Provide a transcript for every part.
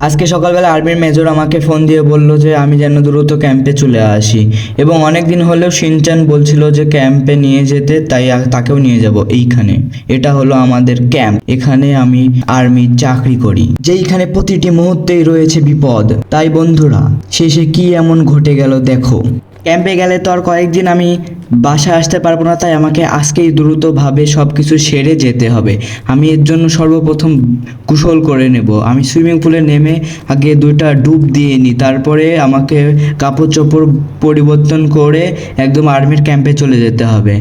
আজকে সকালবেলা আর্মির মেজর আমাকে ফোন দিয়ে বলল যে আমি যেন দ্রুত ক্যাম্পে চলে আসি এবং অনেক দিন হলেও সিনচান বলছিল যে ক্যাম্পে নিয়ে যেতে, তাই তাকেও নিয়ে যাব এইখানে। এটা হলো আমাদের ক্যাম্প। এখানে আমি আর্মির চাকরি করি। যে যেইখানে প্রতিটি মুহূর্তেই রয়েছে বিপদ। তাই বন্ধুরা, শেষে কি এমন ঘটে গেল দেখো। ক্যাম্পে গেলে তো আর কয়েকদিন আমি বাসায় আসতে পারব না, তাই আমাকে আজকেই দ্রুতভাবে সব কিছু সেরে যেতে হবে। আমি এর জন্য সর্বপ্রথম কুশল করে নেব। আমি সুইমিং পুলে নেমে আগে দুইটা ডুব দিয়ে নিই তারপরে আমাকে কাপড় চোপড় পরিবর্তন করে একদম আর্মির ক্যাম্পে চলে যেতে হবে।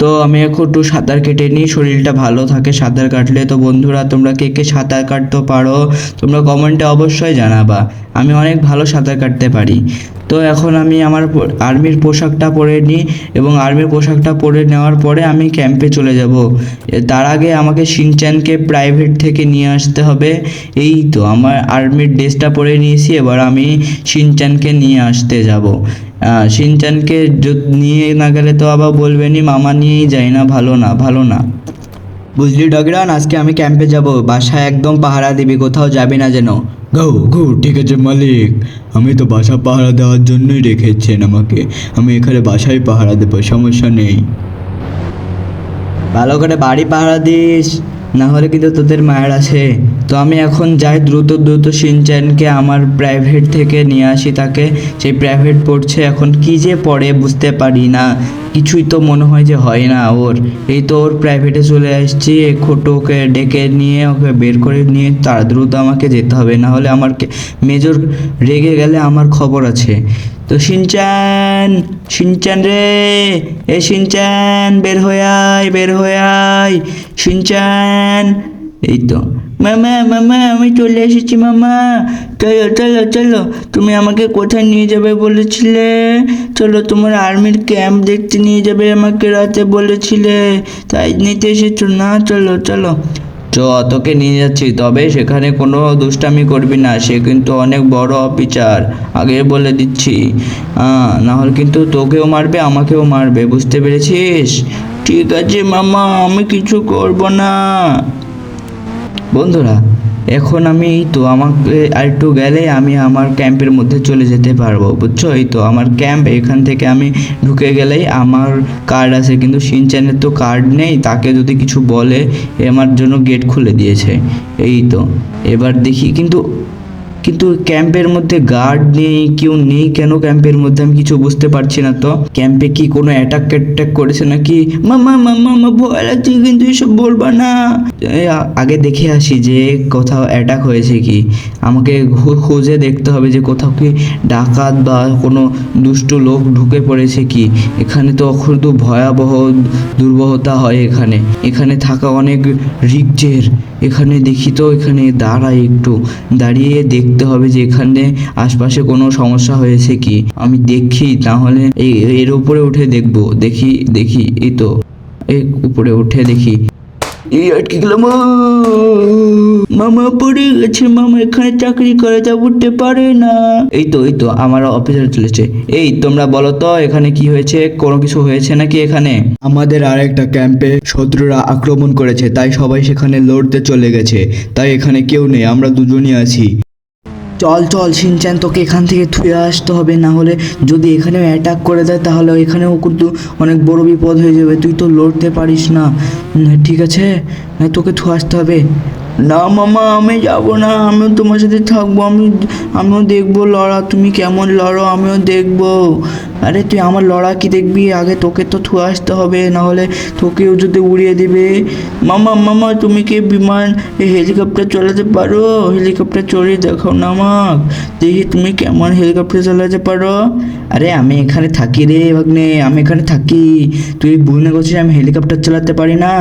তো আমি এখন একটু সাঁতার কেটে নিই, শরীরটা ভালো থাকে সাঁতার কাটলে। তো বন্ধুরা, তোমরা কে কে সাঁতার কাটতে পারো, তোমরা কমেন্টে অবশ্যই জানাবা। আমি অনেক ভালো সাঁতার কাটতে পারি। তো এখন আমি আমার আর্মির পোশাকটা পরে নিই এবং আর্মির পোশাকটা পরে নেওয়ার পরে আমি ক্যাম্পে চলে যাব। তার আগে আমাকে সিনচ্যানকে প্রাইভেট থেকে নিয়ে আসতে হবে। এই তো, আমার আর্মির ড্রেসটা পরে নিয়েছি, এবার আমি সিনচ্যানকে নিয়ে আসতে যাব। য- নিয়ে না গেলে তো আবার বলবেনই মামা নিয়েই যাই না ভালো না ভালো না। বুঝলি ডগরান? আজকে আমি ক্যাম্পে যাব। বাসায় একদম পাহারা দিবি কোথাও যাবি না যেন। গো গো ঠিক আছে মালিক। আমি তো বাসা পাহারা দেওয়ার জন্যই রেখেছেন আমাকে। আমি এখানে বাসায় পাহারা দেবো সমস্যা নেই। ভালো করে বাড়ি পাহারা দিস। না হলে কিন্তু তোদের মায়ের আছে তো আমি এখন যাই দ্রুত দ্রুত সিনচ্যানকে আমার প্রাইভেট থেকে নিয়ে আসি তাকে। সেই প্রাইভেট পড়ছে, এখন কি যে পড়ে বুঝতে পারি না। কিছুই তো মনে হয় যে হয় না ওর। এই তো ওর প্রাইভেটে চলে আসছি খোটোকে ডেকে নিয়ে, ওকে বের করে নিয়ে তার দ্রুত আমাকে যেতে হবে। না হলে আমার মেজর রেগে গেলে আমার খবর আছে। তো সিনচান সিনচান রে। এ সিনচান বের হয়ে আয়, বের হয়ে আয়। সিনচান এই তো। মামা মামা, আমি চলে এসেছি, মামা। চলো চলো চলো। তুমি আমাকে কোথায় নিয়ে যাবে বলেছিলে? চলো, তোমার আর্মির ক্যাম্প দেখতে নিয়ে যাবে আমাকে রাতে বলেছিলে। তাই নিতে এসেছ না? চলো চলো। চ তোকে নিয়ে যাচ্ছি, তবে সেখানে কোনো দুষ্টামি করবি না। সে কিন্তু অনেক বড় অফিসার, আগে বলে দিচ্ছি। নাহলে কিন্তু তোকেও মারবে, আমাকেও মারবে, বুঝতে পেরেছিস? ঠিক আছে মামা, আমি কিছু করব না। বন্ধুরা এখন আমি তো আমাকে আর একটু গেলে আমি আমার ক্যাম্পের মধ্যে চলে যেতে পারব, বুঝছ? এই তো আমার ক্যাম্প, এখান থেকে আমি ঢুকে গেলেই আমার কার্ড আছে, কিন্তু সিনচ্যানের তো কার্ড নেই, তাকে যদি কিছু বলে আমার জন্য গেট খুলে দিয়েছে। এই তো, এবার দেখি, কিন্তু কিন্তু ক্যাম্পের মধ্যে গার্ড নেই, কেউ নেই, কেন ক্যাম্পের মধ্যে? আমি কিছু বুঝতে পারছি না তো। ক্যাম্পে কি কোনো অ্যাটাক অ্যাটাক করেছে নাকি? মামা মামা মা ভয় লাগছে, কিন্তু এসব বলবা না। আগে দেখে আসি যে কোথাও অ্যাটাক হয়েছে কি। আমাকে খুঁজে দেখতে হবে যে কোথাও কি ডাকাত বা কোনো দুষ্ট লোক ঢুকে পড়েছে কি। এখানে তো অক্ষুর্দ ভয়াবহ দুর্বহতা হয় এখানে। এখানে থাকা অনেক রিকজের। এখানে দেখি তো, এখানে দাঁড়াই একটু। দাঁড়িয়ে দেখতে হবে যে এখানে আশপাশে কোনো সমস্যা হয়েছে কি। আমি দেখি তাহলে এর উপরে উঠে দেখব। দেখি দেখি, এই তো। এর উপরে উঠে দেখি। এই আটকে গেলাম! মামা পড়ে গেছে মামা এখানে চাকরি করে যা উঠতে পারে না। এই তো এই তো আমার অফিসার চলেছে। এই তোমরা বলো তো এখানে কি হয়েছে? কোনো কিছু হয়েছে নাকি এখানে? আমাদের আর একটা ক্যাম্পে শত্রুরা আক্রমণ করেছে তাই সবাই সেখানে লড়তে চলে গেছে। তাই এখানে কেউ নেই আমরা দুজনই আছি। চল চল সিনচান তোকে এখান থেকে থুয়ে আসতে হবে, না হলে যদি এখানেও অ্যাটাক করে দেয়, তাহলে এখানেও কিন্তু অনেক বড় বিপদ হয়ে যাবে। তুই তো লড়তে পারিস না। ঠিক আছে? তোকে থুয়ে আসতে হবে। না, মামা, আমি যাব না। আমিও তোমার সাথে থাকব। আমি আমিও দেখব, লড়া। তুমি কেমন লড়ো, আমিও দেখব। আরে তুই আমার লড়া কি দেখবি? আগে তোকে তো থুয়ে আসতে হবে না হলে তোকেও যদি উড়িয়ে দিবে। মামা মামা, তুমি কি বিমান হেলিকপ্টার চালাতে পারো? হেলিকপ্টার চড়িয়ে দেখাও না আমাক। দেখি তুমি কেমন হেলিকপ্টার চালাতে পারো। আরে আমি এখানে থাকি রে ভাগ্নে, আমি এখানে থাকি। তুই বুঝনে করছিস, আমি হেলিকপ্টার চালাতে পারি না।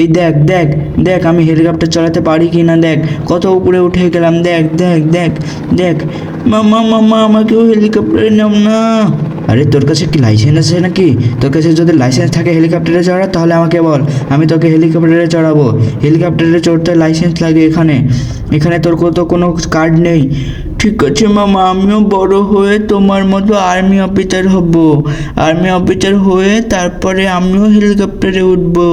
এই দেখ দেখ দেখ, আমি হেলিকপ্টার চালাতে পারি কি না, দেখ। কত উপরে উঠে গেলাম, দেখ দেখ দেখ দেখ। মামা মামা, আমাকেও হেলিকপ্টারে নাম না। আরে, তোর কাছে কি লাইসেন্স আছে নাকি? তোর কাছে যদি লাইসেন্স থাকে হেলিকপ্টারে চড়া তাহলে আমাকে বল, আমি তোকে হেলিকপ্টারে চড়াবো। হেলিকপ্টারে চড়তে লাইসেন্স লাগে এখানে। এখানে তোর তো কোনো কার্ড নেই। ঠিক আছে, মামা, আমিও বড় হয়ে তোমার মতো আর্মি অফিসার হব। আর্মি অফিসার হয়ে তারপরে আমিও হেলিকপ্টারে উঠবো।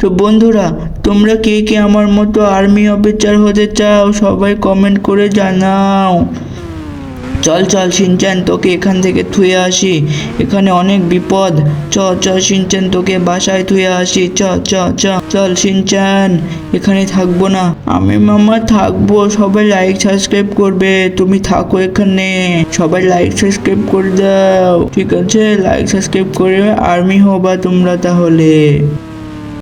তো বন্ধুরা, তোমরা কে কে আমার মতো আর্মি অফিসার হতে চাও, সবাই কমেন্ট করে জানাও। চল চল সিনচান তোকে এখান থেকে থুয়ে আসি। এখানে অনেক বিপদ। চ চ সিনচান তোকে বাসায় থুয়ে আসি। চ চ চ, চল সিনচান এখানে থাকব না। আমি মামা থাকব। সবাই লাইক সাবস্ক্রাইব করবে। তুমি থাকো এখানে। সবাই লাইক সাবস্ক্রাইব করে দাও। ঠিক আছে? লাইক সাবস্ক্রাইব করে আর্মি হবা তোমরা তাহলে।